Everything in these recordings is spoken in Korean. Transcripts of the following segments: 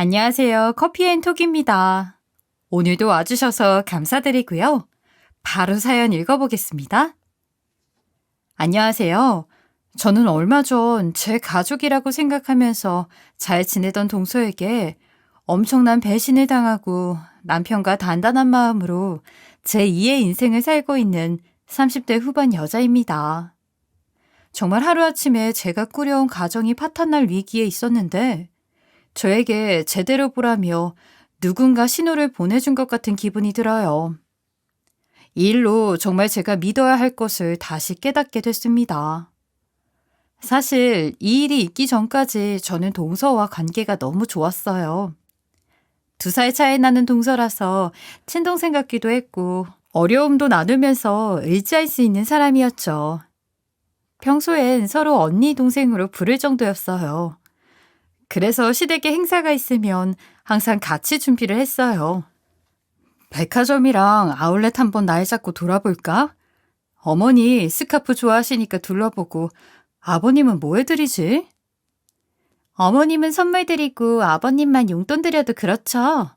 안녕하세요. 커피앤톡입니다. 오늘도 와주셔서 감사드리고요. 바로 사연 읽어보겠습니다. 안녕하세요. 저는 얼마 전 제 가족이라고 생각하면서 잘 지내던 동서에게 엄청난 배신을 당하고 남편과 단단한 마음으로 제 2의 인생을 살고 있는 30대 후반 여자입니다. 정말 하루아침에 제가 꾸려온 가정이 파탄날 위기에 있었는데 저에게 제대로 보라며 누군가 신호를 보내준 것 같은 기분이 들어요. 이 일로 정말 제가 믿어야 할 것을 다시 깨닫게 됐습니다. 사실 이 일이 있기 전까지 저는 동서와 관계가 너무 좋았어요. 두 살 차이 나는 동서라서 친동생 같기도 했고 어려움도 나누면서 의지할 수 있는 사람이었죠. 평소엔 서로 언니 동생으로 부를 정도였어요. 그래서 시댁에 행사가 있으면 항상 같이 준비를 했어요. 백화점이랑 아울렛 한번 날 잡고 돌아볼까? 어머니 스카프 좋아하시니까 둘러보고 아버님은 뭐 해드리지? 어머님은 선물 드리고 아버님만 용돈 드려도 그렇죠.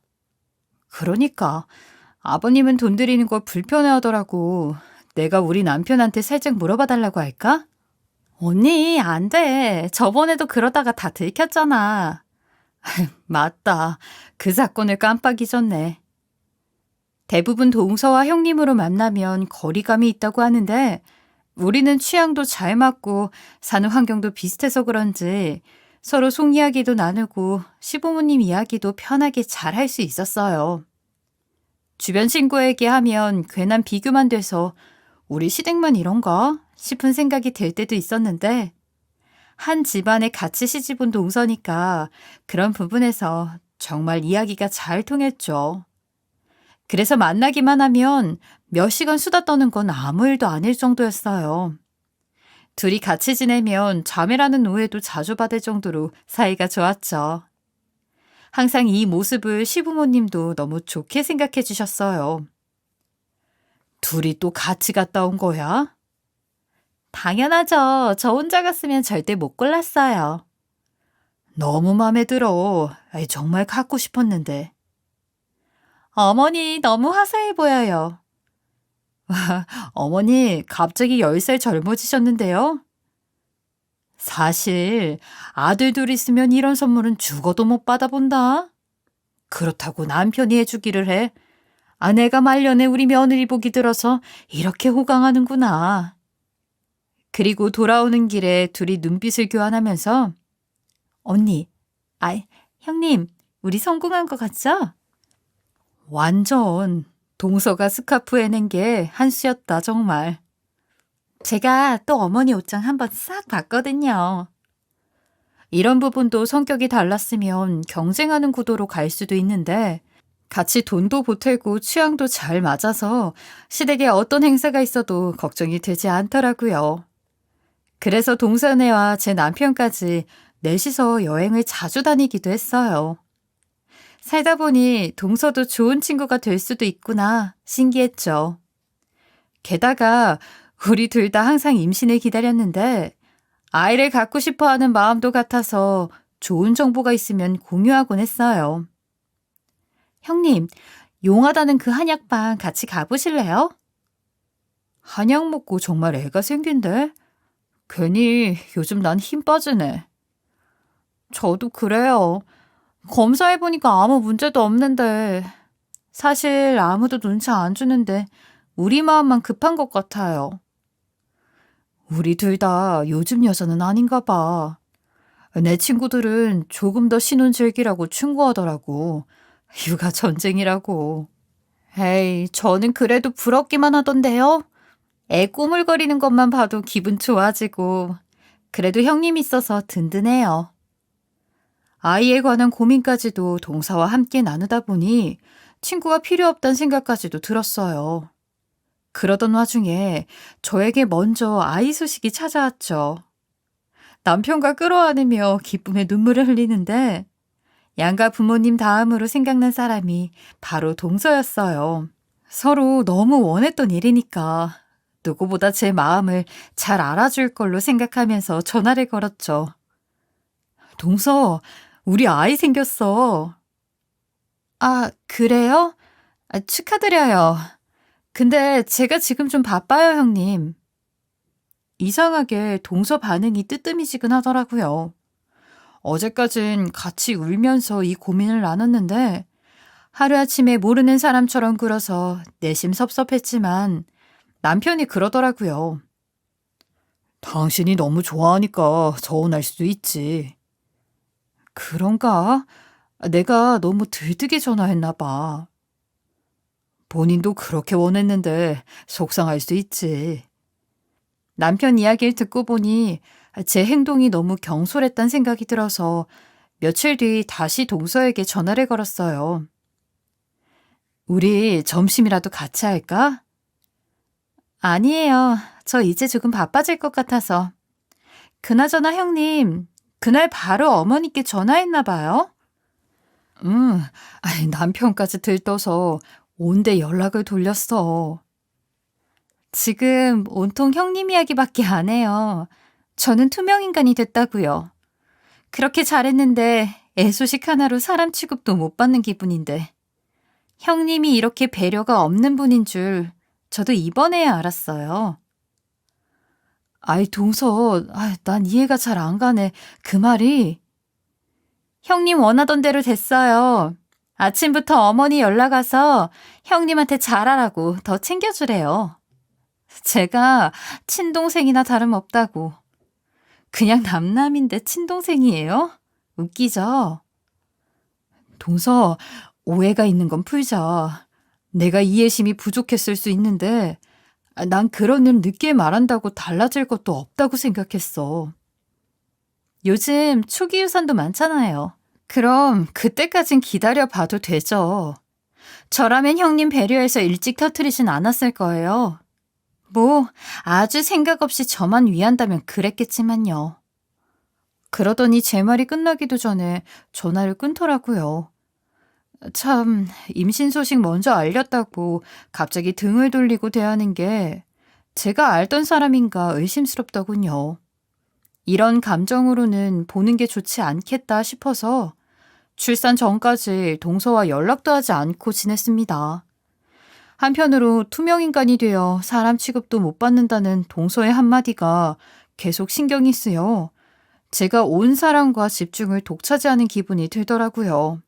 그러니까 아버님은 돈 드리는 걸 불편해 하더라고. 내가 우리 남편한테 살짝 물어봐 달라고 할까? 언니, 안 돼. 저번에도 그러다가 다 들켰잖아. 맞다. 그 사건을 깜빡 잊었네. 대부분 동서와 형님으로 만나면 거리감이 있다고 하는데 우리는 취향도 잘 맞고 사는 환경도 비슷해서 그런지 서로 속 이야기도 나누고 시부모님 이야기도 편하게 잘 할 수 있었어요. 주변 친구에게 하면 괜한 비교만 돼서 우리 시댁만 이런가 싶은 생각이 들 때도 있었는데 한 집안에 같이 시집 온 동서니까 그런 부분에서 정말 이야기가 잘 통했죠. 그래서 만나기만 하면 몇 시간 수다 떠는 건 아무 일도 아닐 정도였어요. 둘이 같이 지내면 자매라는 오해도 자주 받을 정도로 사이가 좋았죠. 항상 이 모습을 시부모님도 너무 좋게 생각해 주셨어요. 둘이 또 같이 갔다 온 거야? 당연하죠. 저 혼자 갔으면 절대 못 골랐어요. 너무 마음에 들어. 정말 갖고 싶었는데. 어머니 너무 화사해 보여요. 어머니 갑자기 10살 젊어지셨는데요? 사실 아들 둘 있으면 이런 선물은 죽어도 못 받아본다. 그렇다고 남편이 해주기를 해. 아내가 말년에 우리 며느리 보기 들어서 이렇게 호강하는구나. 그리고 돌아오는 길에 둘이 눈빛을 교환하면서 언니, 아이, 형님, 우리 성공한 것 같죠? 완전 동서가 스카프 해낸 게 한수였다 정말. 제가 또 어머니 옷장 한번 싹 봤거든요. 이런 부분도 성격이 달랐으면 경쟁하는 구도로 갈 수도 있는데 같이 돈도 보태고 취향도 잘 맞아서 시댁에 어떤 행사가 있어도 걱정이 되지 않더라고요. 그래서 동서네와 제 남편까지 넷이서 여행을 자주 다니기도 했어요. 살다 보니 동서도 좋은 친구가 될 수도 있구나 신기했죠. 게다가 우리 둘 다 항상 임신을 기다렸는데 아이를 갖고 싶어 하는 마음도 같아서 좋은 정보가 있으면 공유하곤 했어요. 형님, 용하다는 그 한약방 같이 가보실래요? 한약 먹고 정말 애가 생긴대? 괜히 요즘 난 힘 빠지네. 저도 그래요. 검사해보니까 아무 문제도 없는데, 사실 아무도 눈치 안 주는데, 우리 마음만 급한 것 같아요. 우리 둘 다 요즘 여자는 아닌가 봐. 내 친구들은 조금 더 신혼 즐기라고 충고하더라고. 육아 전쟁이라고. 에이, 저는 그래도 부럽기만 하던데요. 애 꼬물거리는 것만 봐도 기분 좋아지고, 그래도 형님 있어서 든든해요. 아이에 관한 고민까지도 동사와 함께 나누다 보니 친구가 필요 없다는 생각까지도 들었어요. 그러던 와중에 저에게 먼저 아이 소식이 찾아왔죠. 남편과 끌어안으며 기쁨의 눈물을 흘리는데 양가 부모님 다음으로 생각난 사람이 바로 동서였어요. 서로 너무 원했던 일이니까 누구보다 제 마음을 잘 알아줄 걸로 생각하면서 전화를 걸었죠. 동서, 우리 아이 생겼어. 아, 그래요? 아, 축하드려요. 근데 제가 지금 좀 바빠요, 형님. 이상하게 동서 반응이 뜨뜨미지근하더라고요. 어제까진 같이 울면서 이 고민을 나눴는데 하루아침에 모르는 사람처럼 굴어서 내심 섭섭했지만 남편이 그러더라고요. 당신이 너무 좋아하니까 서운할 수도 있지. 그런가? 내가 너무 들뜨게 전화했나 봐. 본인도 그렇게 원했는데 속상할 수 있지. 남편 이야기를 듣고 보니 제 행동이 너무 경솔했단 생각이 들어서 며칠 뒤 다시 동서에게 전화를 걸었어요. 우리 점심이라도 같이 할까? 아니에요. 저 이제 조금 바빠질 것 같아서. 그나저나 형님, 그날 바로 어머니께 전화했나 봐요? 응, 아이, 남편까지 들떠서 온데 연락을 돌렸어. 지금 온통 형님 이야기밖에 안 해요. 저는 투명인간이 됐다고요. 그렇게 잘했는데 애 소식 하나로 사람 취급도 못 받는 기분인데. 형님이 이렇게 배려가 없는 분인 줄 저도 이번에야 알았어요. 아이, 동서, 아, 난 이해가 잘 안 가네. 그 말이. 형님 원하던 대로 됐어요. 아침부터 어머니 연락 와서 형님한테 잘하라고 더 챙겨주래요. 제가 친동생이나 다름없다고. 그냥 남남인데 친동생이에요? 웃기죠? 동서, 오해가 있는 건 풀자. 내가 이해심이 부족했을 수 있는데, 아, 난 그런 일 늦게 말한다고 달라질 것도 없다고 생각했어. 요즘 초기 유산도 많잖아요. 그럼 그때까진 기다려 봐도 되죠. 저라면 형님 배려해서 일찍 터트리진 않았을 거예요. 뭐, 아주 생각 없이 저만 위한다면 그랬겠지만요. 그러더니 제 말이 끝나기도 전에 전화를 끊더라고요. 참, 임신 소식 먼저 알렸다고 갑자기 등을 돌리고 대하는 게 제가 알던 사람인가 의심스럽더군요. 이런 감정으로는 보는 게 좋지 않겠다 싶어서 출산 전까지 동서와 연락도 하지 않고 지냈습니다. 한편으로 투명인간이 되어 사람 취급도 못 받는다는 동서의 한마디가 계속 신경이 쓰여 제가 온 사랑과 집중을 독차지하는 기분이 들더라고요.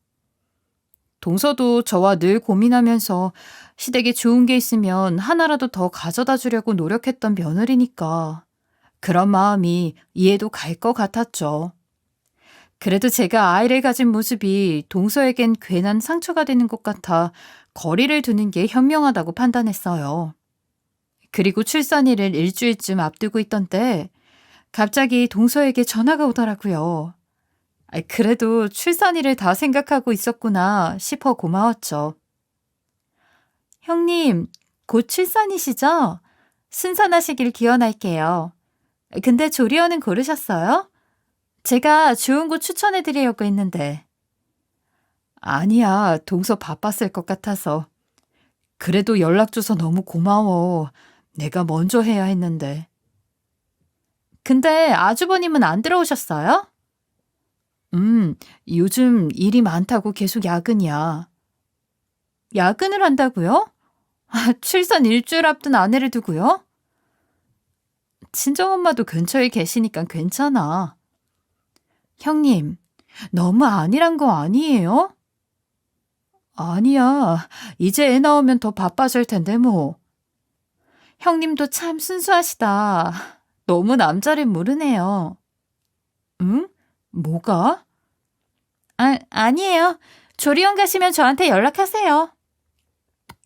동서도 저와 늘 고민하면서 시댁에 좋은 게 있으면 하나라도 더 가져다 주려고 노력했던 며느리니까 그런 마음이 이해도 갈 것 같았죠. 그래도 제가 아이를 가진 모습이 동서에겐 괜한 상처가 되는 것 같아 거리를 두는 게 현명하다고 판단했어요. 그리고 출산일을 일주일쯤 앞두고 있던 때 갑자기 동서에게 전화가 오더라고요. 아, 그래도 출산일을 다 생각하고 있었구나 싶어 고마웠죠. 형님, 곧 출산이시죠? 순산하시길 기원할게요. 근데 조리원은 고르셨어요? 제가 좋은 곳 추천해 드리려고 했는데. 아니야, 동서 바빴을 것 같아서. 그래도 연락 줘서 너무 고마워. 내가 먼저 해야 했는데. 근데 아주버님은 안 들어오셨어요? 음, 요즘 일이 많다고 계속 야근이야. 야근을 한다고요? 아, 출산 일주일 앞둔 아내를 두고요? 친정엄마도 근처에 계시니까 괜찮아. 형님, 너무 아니란 거 아니에요? 아니야. 이제 애 나오면 더 바빠질 텐데, 뭐. 형님도 참 순수하시다. 너무 남자를 모르네요. 응? 뭐가? 아, 아니에요. 조리원 가시면 저한테 연락하세요.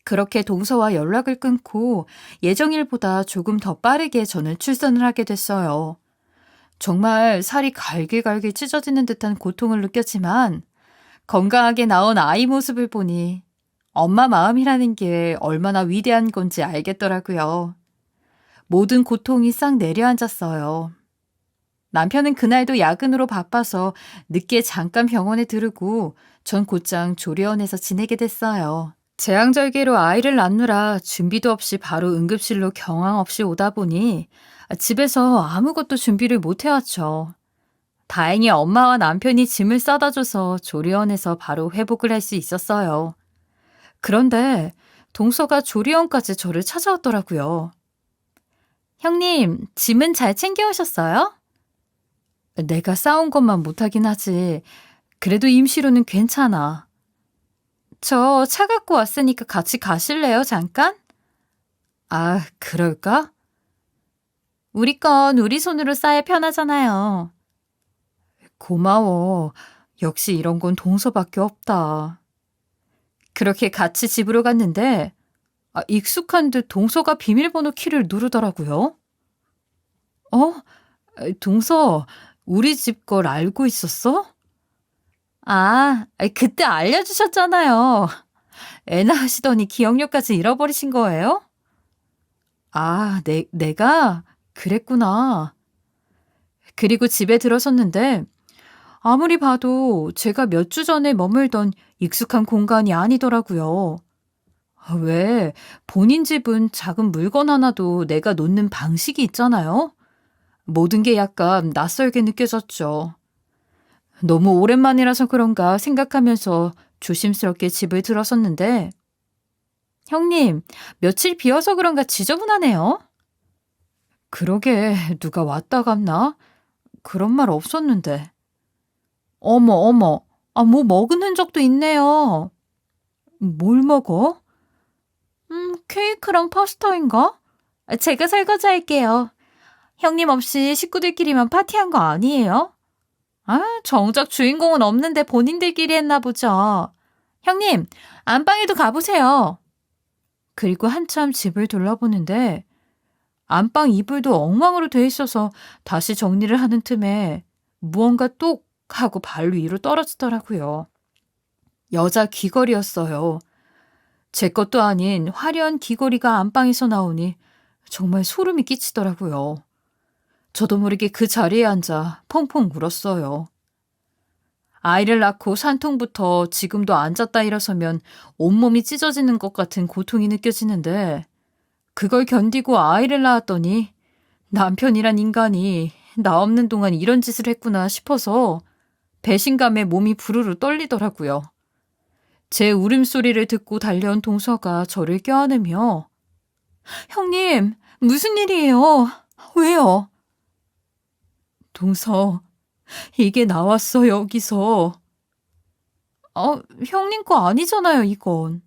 그렇게 동서와 연락을 끊고 예정일보다 조금 더 빠르게 저는 출산을 하게 됐어요. 정말 살이 갈길갈길 찢어지는 듯한 고통을 느꼈지만 건강하게 나온 아이 모습을 보니 엄마 마음이라는 게 얼마나 위대한 건지 알겠더라고요. 모든 고통이 싹 내려앉았어요. 남편은 그날도 야근으로 바빠서 늦게 잠깐 병원에 들르고 전 곧장 조리원에서 지내게 됐어요. 재앙절개로 아이를 낳느라 준비도 없이 바로 응급실로 경황 없이 오다 보니 집에서 아무것도 준비를 못 해왔죠. 다행히 엄마와 남편이 짐을 싸다 줘서 조리원에서 바로 회복을 할 수 있었어요. 그런데 동서가 조리원까지 저를 찾아왔더라고요. 형님, 짐은 잘 챙겨오셨어요? 내가 싸운 것만 못하긴 하지. 그래도 임시로는 괜찮아. 저 차 갖고 왔으니까 같이 가실래요, 잠깐? 아, 그럴까? 우리 건 우리 손으로 싸야 편하잖아요. 고마워. 역시 이런 건 동서밖에 없다. 그렇게 같이 집으로 갔는데, 아, 익숙한 듯 동서가 비밀번호 키를 누르더라고요. 어? 동서, 우리 집 걸 알고 있었어? 아, 그때 알려주셨잖아요. 애나 하시더니 기억력까지 잃어버리신 거예요? 아, 내, 내가? 그랬구나. 그리고 집에 들어섰는데, 아무리 봐도 제가 몇 주 전에 머물던 익숙한 공간이 아니더라고요. 아, 왜, 본인 집은 작은 물건 하나도 내가 놓는 방식이 있잖아요? 모든 게 약간 낯설게 느껴졌죠. 너무 오랜만이라서 그런가 생각하면서 조심스럽게 집을 들어섰는데, 형님, 며칠 비어서 그런가 지저분하네요? 그러게, 누가 왔다 갔나? 그런 말 없었는데. 어머, 어머, 아, 뭐 먹은 흔적도 있네요. 뭘 먹어? 음, 케이크랑 파스타인가? 아, 제가 설거지 할게요. 형님 없이 식구들끼리만 파티한 거 아니에요? 아, 정작 주인공은 없는데 본인들끼리 했나 보죠. 형님, 안방에도 가보세요. 그리고 한참 집을 둘러보는데 안방 이불도 엉망으로 돼 있어서 다시 정리를 하는 틈에 무언가 똑 하고 발 위로 떨어지더라고요. 여자 귀걸이였어요. 제 것도 아닌 화려한 귀걸이가 안방에서 나오니 정말 소름이 끼치더라고요. 저도 모르게 그 자리에 앉아 펑펑 울었어요. 아이를 낳고 산통부터 지금도 앉았다 일어서면 온몸이 찢어지는 것 같은 고통이 느껴지는데 그걸 견디고 아이를 낳았더니 남편이란 인간이 나 없는 동안 이런 짓을 했구나 싶어서 배신감에 몸이 부르르 떨리더라고요. 제 울음소리를 듣고 달려온 동서가 저를 껴안으며 형님, 무슨 일이에요? 왜요? 동서, 이게 나왔어, 여기서. 어, 형님 거 아니잖아요, 이건.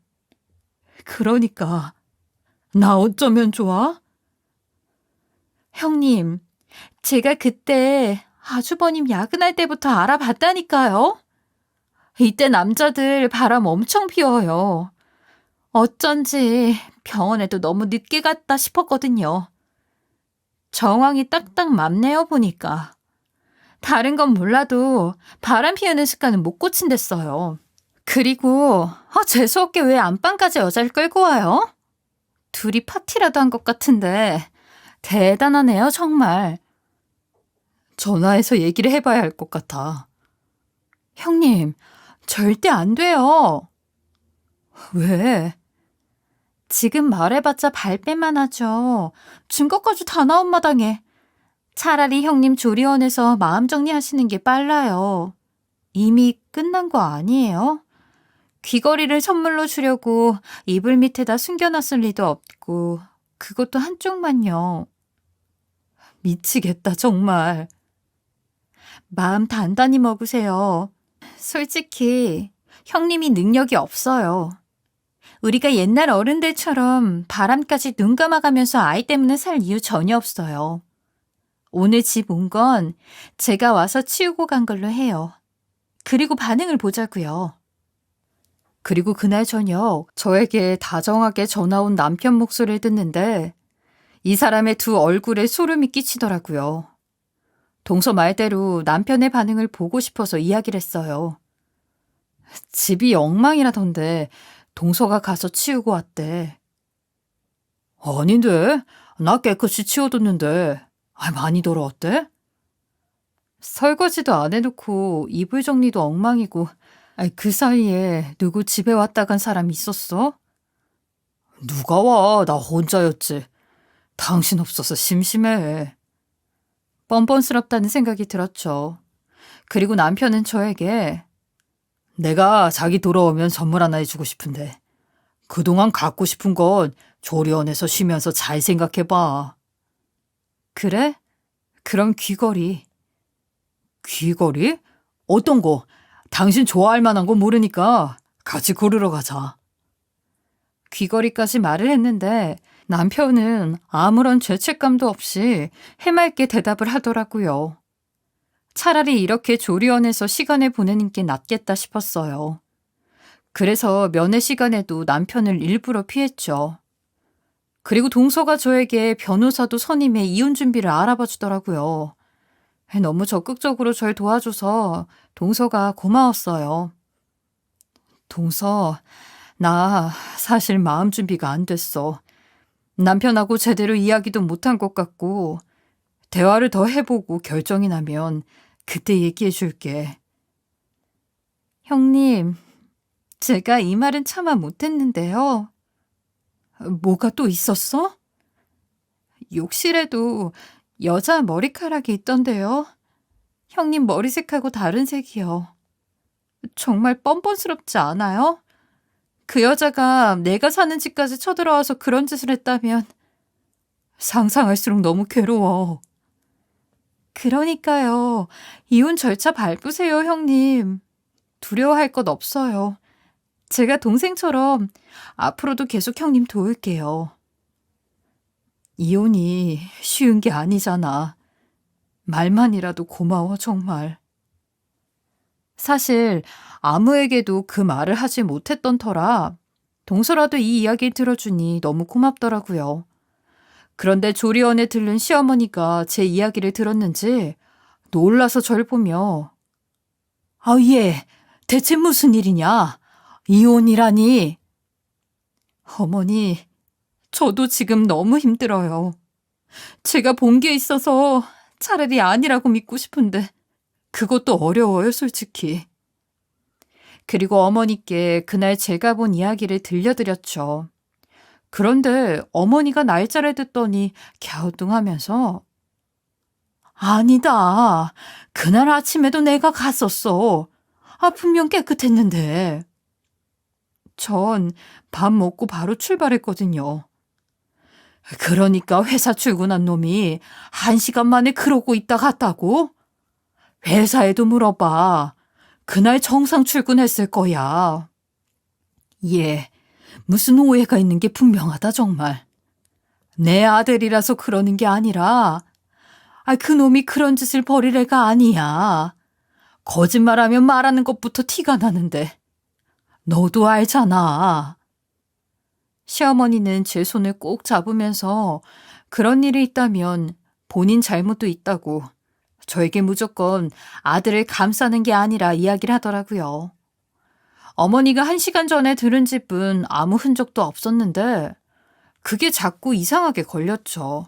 그러니까, 나 어쩌면 좋아? 형님, 제가 그때 아주버님 야근할 때부터 알아봤다니까요. 이때 남자들 바람 엄청 피워요. 어쩐지 병원에도 너무 늦게 갔다 싶었거든요. 정황이 딱딱 맞네요, 보니까. 다른 건 몰라도 바람 피우는 습관은 못 고친댔어요. 그리고 아, 재수없게 왜 안방까지 여자를 끌고 와요? 둘이 파티라도 한 것 같은데 대단하네요, 정말. 전화해서 얘기를 해봐야 할 것 같아. 형님, 절대 안 돼요. 왜? 지금 말해봤자 발뺌만 하죠. 증거까지 다 나온 마당에. 차라리 형님 조리원에서 마음 정리하시는 게 빨라요. 이미 끝난 거 아니에요? 귀걸이를 선물로 주려고 이불 밑에다 숨겨놨을 리도 없고, 그것도 한쪽만요. 미치겠다, 정말. 마음 단단히 먹으세요. 솔직히, 형님이 능력이 없어요. 우리가 옛날 어른들처럼 바람까지 눈 감아가면서 아이 때문에 살 이유 전혀 없어요. 오늘 집 온 건 제가 와서 치우고 간 걸로 해요. 그리고 반응을 보자고요. 그리고 그날 저녁 저에게 다정하게 전화 온 남편 목소리를 듣는데 이 사람의 두 얼굴에 소름이 끼치더라고요. 동서 말대로 남편의 반응을 보고 싶어서 이야기를 했어요. 집이 엉망이라던데 동서가 가서 치우고 왔대. 아닌데, 나 깨끗이 치워뒀는데, 아, 많이 더러웠대? 설거지도 안 해놓고 이불 정리도 엉망이고, 아이, 그 사이에 누구 집에 왔다 간 사람 있었어? 누가 와? 나 혼자였지. 당신 없어서 심심해. 뻔뻔스럽다는 생각이 들었죠. 그리고 남편은 저에게 내가 자기 돌아오면 선물 하나 해주고 싶은데 그동안 갖고 싶은 건 조리원에서 쉬면서 잘 생각해봐. 그래? 그럼 귀걸이. 귀걸이? 어떤 거? 당신 좋아할 만한 거 모르니까 같이 고르러 가자. 귀걸이까지 말을 했는데 남편은 아무런 죄책감도 없이 해맑게 대답을 하더라고요. 차라리 이렇게 조리원에서 시간을 보내는 게 낫겠다 싶었어요. 그래서 면회 시간에도 남편을 일부러 피했죠. 그리고 동서가 저에게 변호사도 선임해 이혼 준비를 알아봐 주더라고요. 너무 적극적으로 절 도와줘서 동서가 고마웠어요. 동서, 나 사실 마음 준비가 안 됐어. 남편하고 제대로 이야기도 못한 것 같고, 대화를 더 해보고 결정이 나면 그때 얘기해 줄게. 형님, 제가 이 말은 차마 못했는데요. 뭐가 또 있었어? 욕실에도 여자 머리카락이 있던데요. 형님 머리색하고 다른 색이요. 정말 뻔뻔스럽지 않아요? 그 여자가 내가 사는 집까지 쳐들어와서 그런 짓을 했다면 상상할수록 너무 괴로워. 그러니까요. 이혼 절차 밟으세요, 형님. 두려워할 것 없어요. 제가 동생처럼 앞으로도 계속 형님 도울게요. 이혼이 쉬운 게 아니잖아. 말만이라도 고마워, 정말. 사실 아무에게도 그 말을 하지 못했던 터라 동서라도 이 이야기를 들어주니 너무 고맙더라고요. 그런데 조리원에 들른 시어머니가 제 이야기를 들었는지 놀라서 절 보며 아, 예, 대체 무슨 일이냐? 이혼이라니. 어머니, 저도 지금 너무 힘들어요. 제가 본 게 있어서 차라리 아니라고 믿고 싶은데 그것도 어려워요, 솔직히. 그리고 어머니께 그날 제가 본 이야기를 들려드렸죠. 그런데 어머니가 날짜를 듣더니 갸우뚱하면서 아니다. 그날 아침에도 내가 갔었어. 아, 분명 깨끗했는데. 전 밥 먹고 바로 출발했거든요. 그러니까 회사 출근한 놈이 한 시간 만에 그러고 있다 갔다고? 회사에도 물어봐. 그날 정상 출근했을 거야. 예, 무슨 오해가 있는 게 분명하다, 정말. 내 아들이라서 그러는 게 아니라, 아, 그 놈이 그런 짓을 벌일 애가 아니야. 거짓말하면 말하는 것부터 티가 나는데. 너도 알잖아. 시어머니는 제 손을 꼭 잡으면서 그런 일이 있다면 본인 잘못도 있다고 저에게 무조건 아들을 감싸는 게 아니라 이야기를 하더라고요. 어머니가 한 시간 전에 들은 집은 아무 흔적도 없었는데 그게 자꾸 이상하게 걸렸죠.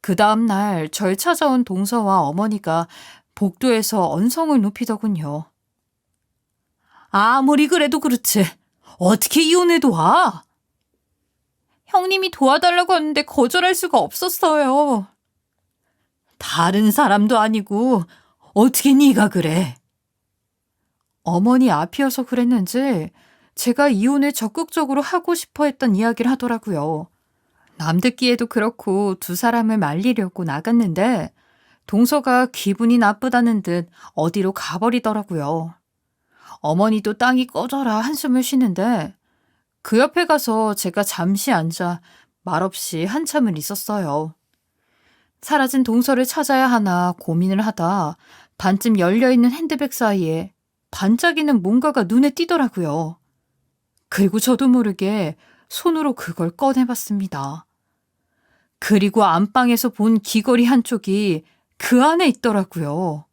그 다음날 절 찾아온 동서와 어머니가 복도에서 언성을 높이더군요. 아무리 그래도 그렇지. 어떻게 이혼해도 와? 형님이 도와달라고 하는데 거절할 수가 없었어요. 다른 사람도 아니고 어떻게 네가 그래? 어머니 앞이어서 그랬는지 제가 이혼을 적극적으로 하고 싶어 했던 이야기를 하더라고요. 남 듣기에도 그렇고 두 사람을 말리려고 나갔는데 동서가 기분이 나쁘다는 듯 어디로 가버리더라고요. 어머니도 땅이 꺼져라 한숨을 쉬는데 그 옆에 가서 제가 잠시 앉아 말없이 한참을 있었어요. 사라진 동서를 찾아야 하나 고민을 하다 반쯤 열려있는 핸드백 사이에 반짝이는 뭔가가 눈에 띄더라고요. 그리고 저도 모르게 손으로 그걸 꺼내봤습니다. 그리고 안방에서 본 귀걸이 한쪽이 그 안에 있더라고요.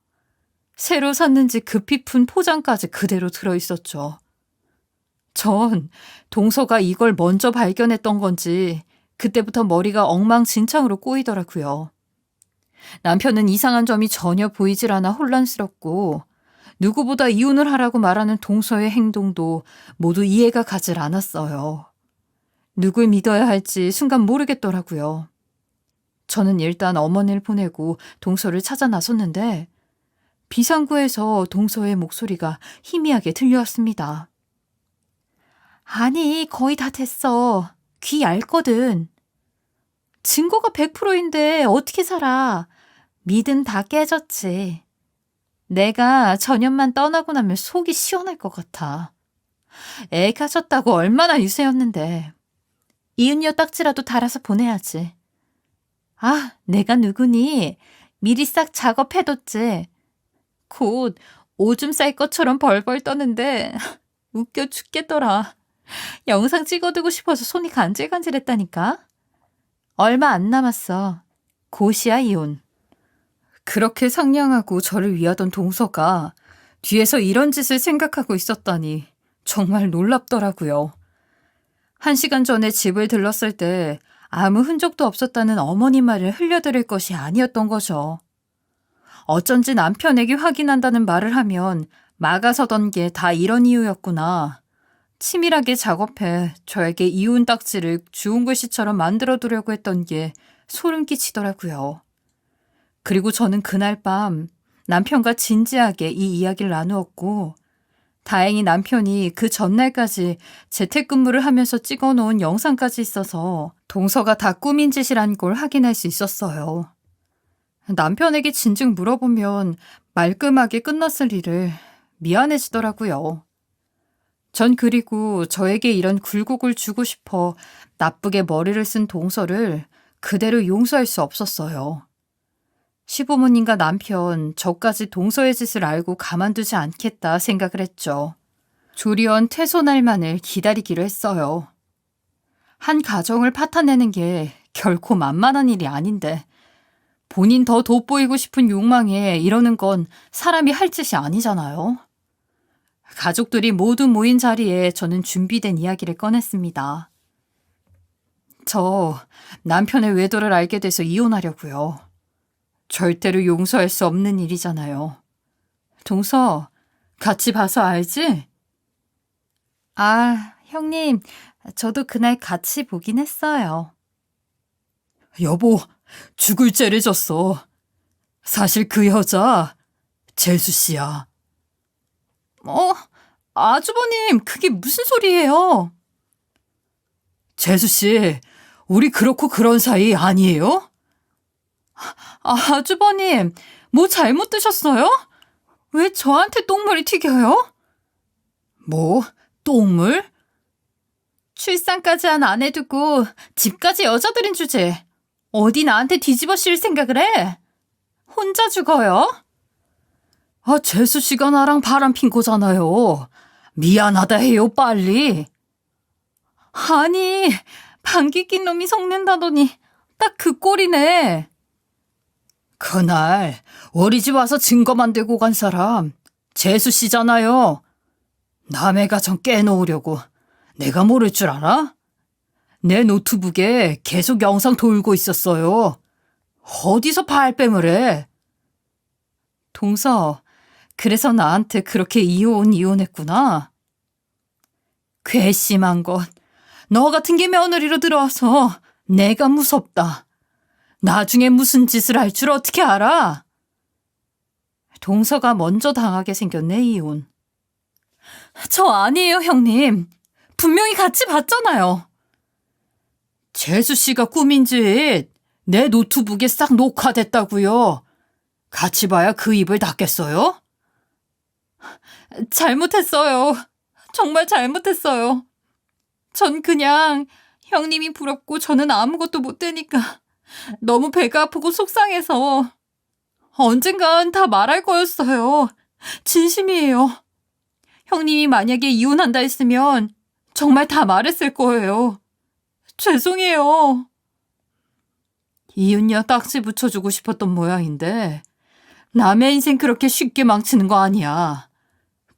새로 샀는지 급히 푼 포장까지 그대로 들어있었죠. 전 동서가 이걸 먼저 발견했던 건지 그때부터 머리가 엉망진창으로 꼬이더라고요. 남편은 이상한 점이 전혀 보이질 않아 혼란스럽고 누구보다 이혼을 하라고 말하는 동서의 행동도 모두 이해가 가질 않았어요. 누굴 믿어야 할지 순간 모르겠더라고요. 저는 일단 어머니를 보내고 동서를 찾아 나섰는데 비상구에서 동서의 목소리가 희미하게 들려왔습니다. 아니, 거의 다 됐어. 귀 얇거든. 증거가 100%인데 어떻게 살아? 믿음 다 깨졌지. 내가 전현만 떠나고 나면 속이 시원할 것 같아. 애 가졌다고 얼마나 유세였는데. 이은여 딱지라도 달아서 보내야지. 아, 내가 누구니? 미리 싹 작업해뒀지. 곧 오줌 쌀 것처럼 벌벌 떠는데 웃겨 죽겠더라. 영상 찍어두고 싶어서 손이 간질간질했다니까. 얼마 안 남았어. 고시야 이혼. 그렇게 상냥하고 저를 위하던 동서가 뒤에서 이런 짓을 생각하고 있었다니 정말 놀랍더라고요. 한 시간 전에 집을 들렀을 때 아무 흔적도 없었다는 어머니 말을 흘려들을 것이 아니었던 거죠. 어쩐지 남편에게 확인한다는 말을 하면 막아서던 게 다 이런 이유였구나. 치밀하게 작업해 저에게 이혼 딱지를 주운 글씨처럼 만들어 두려고 했던 게 소름 끼치더라고요. 그리고 저는 그날 밤 남편과 진지하게 이 이야기를 나누었고, 다행히 남편이 그 전날까지 재택근무를 하면서 찍어 놓은 영상까지 있어서 동서가 다 꾸민 짓이란 걸 확인할 수 있었어요. 남편에게 진즉 물어보면 말끔하게 끝났을 일을 미안해지더라고요. 전 그리고 저에게 이런 굴곡을 주고 싶어 나쁘게 머리를 쓴 동서를 그대로 용서할 수 없었어요. 시부모님과 남편, 저까지 동서의 짓을 알고 가만두지 않겠다 생각을 했죠. 조리원 퇴소 날만을 기다리기로 했어요. 한 가정을 파탄내는 게 결코 만만한 일이 아닌데, 본인 더 돋보이고 싶은 욕망에 이러는 건 사람이 할 짓이 아니잖아요. 가족들이 모두 모인 자리에 저는 준비된 이야기를 꺼냈습니다. 저 남편의 외도를 알게 돼서 이혼하려고요. 절대로 용서할 수 없는 일이잖아요. 동서, 같이 봐서 알지? 아, 형님, 저도 그날 같이 보긴 했어요. 여보, 죽을 죄를 졌어. 사실 그 여자, 재수 씨야. 어, 아주버님, 그게 무슨 소리예요? 재수 씨, 우리 그렇고 그런 사이 아니에요? 아주버님, 뭐 잘못 드셨어요? 왜 저한테 똥물이 튀겨요? 뭐, 똥물? 출산까지 한 아내 두고 집까지 여자들인 주제. 어디 나한테 뒤집어 씌울 생각을 해? 혼자 죽어요? 아, 재수 씨가 나랑 바람 핀 거잖아요. 미안하다 해요, 빨리. 아니, 방귀 낀 놈이 속는다더니 딱 그 꼴이네. 그날 우리 집 와서 증거 만 들고 간 사람 재수 씨잖아요. 남의 가정 깨놓으려고 내가 모를 줄 알아? 내 노트북에 계속 영상 돌고 있었어요. 어디서 발뺌을 해? 동서, 그래서 나한테 그렇게 이혼 이혼했구나. 괘씸한 것. 너 같은 게 며느리로 들어와서 내가 무섭다. 나중에 무슨 짓을 할 줄 어떻게 알아? 동서가 먼저 당하게 생겼네, 이혼. 저 아니에요, 형님. 분명히 같이 봤잖아요. 재수 씨가 짓, 내 노트북에 싹 녹화됐다고요. 같이 봐야 그 입을 닫겠어요? 잘못했어요. 정말 잘못했어요. 전 그냥 형님이 부럽고 저는 아무것도 못 되니까 너무 배가 아프고 속상해서 언젠간 다 말할 거였어요. 진심이에요. 형님이 만약에 이혼한다 했으면 정말 다 말했을 거예요. 죄송해요. 이윤녀 딱지 붙여주고 싶었던 모양인데 남의 인생 그렇게 쉽게 망치는 거 아니야.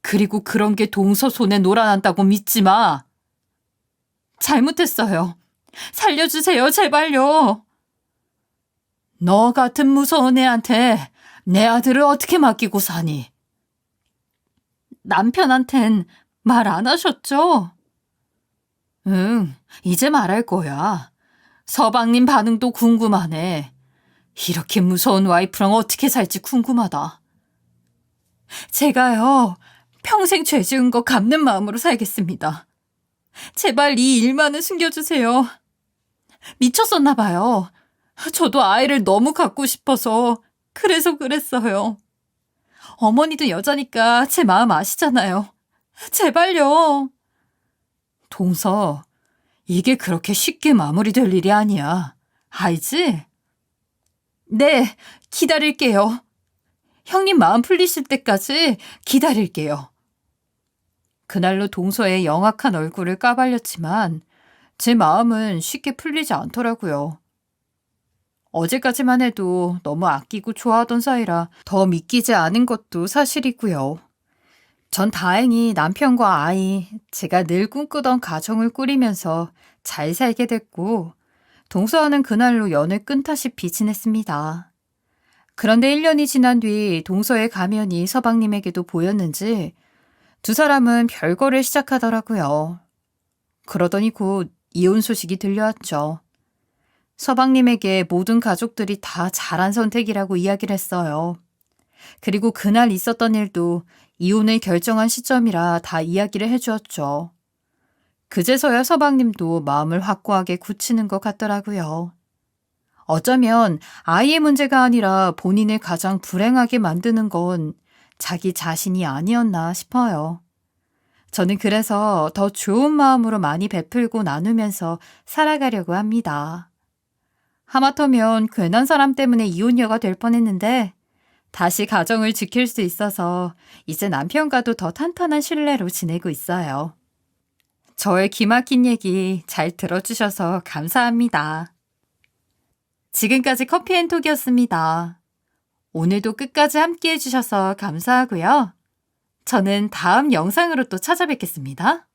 그리고 그런 게 동서 손에 놀아난다고 믿지 마. 잘못했어요. 살려주세요, 제발요. 너 같은 무서운 애한테 내 아들을 어떻게 맡기고 사니? 남편한텐 말 안 하셨죠? 응, 이제 말할 거야. 서방님 반응도 궁금하네. 이렇게 무서운 와이프랑 어떻게 살지 궁금하다. 제가요, 평생 죄 지은 거 갚는 마음으로 살겠습니다. 제발 이 일만은 숨겨주세요. 미쳤었나 봐요. 저도 아이를 너무 갖고 싶어서 그래서 그랬어요. 어머니도 여자니까 제 마음 아시잖아요. 제발요. 동서, 이게 그렇게 쉽게 마무리될 일이 아니야. 알지? 네, 기다릴게요. 형님 마음 풀리실 때까지 기다릴게요. 그날로 동서의 영악한 얼굴을 까발렸지만 제 마음은 쉽게 풀리지 않더라고요. 어제까지만 해도 너무 아끼고 좋아하던 사이라 더 믿기지 않은 것도 사실이고요. 전 다행히 남편과 아이, 제가 늘 꿈꾸던 가정을 꾸리면서 잘 살게 됐고, 동서와는 그날로 연을 끊다시피 지냈습니다. 그런데 1년이 지난 뒤 동서의 가면이 서방님에게도 보였는지 두 사람은 별거를 시작하더라고요. 그러더니 곧 이혼 소식이 들려왔죠. 서방님에게 모든 가족들이 다 잘한 선택이라고 이야기를 했어요. 그리고 그날 있었던 일도 이혼을 결정한 시점이라 다 이야기를 해주었죠. 그제서야 서방님도 마음을 확고하게 굳히는 것 같더라고요. 어쩌면 아이의 문제가 아니라 본인을 가장 불행하게 만드는 건 자기 자신이 아니었나 싶어요. 저는 그래서 더 좋은 마음으로 많이 베풀고 나누면서 살아가려고 합니다. 하마터면 괜한 사람 때문에 이혼녀가 될 뻔했는데 다시 가정을 지킬 수 있어서 이제 남편과도 더 탄탄한 신뢰로 지내고 있어요. 저의 기막힌 얘기 잘 들어주셔서 감사합니다. 지금까지 커피앤톡이었습니다. 오늘도 끝까지 함께 해주셔서 감사하고요. 저는 다음 영상으로 또 찾아뵙겠습니다.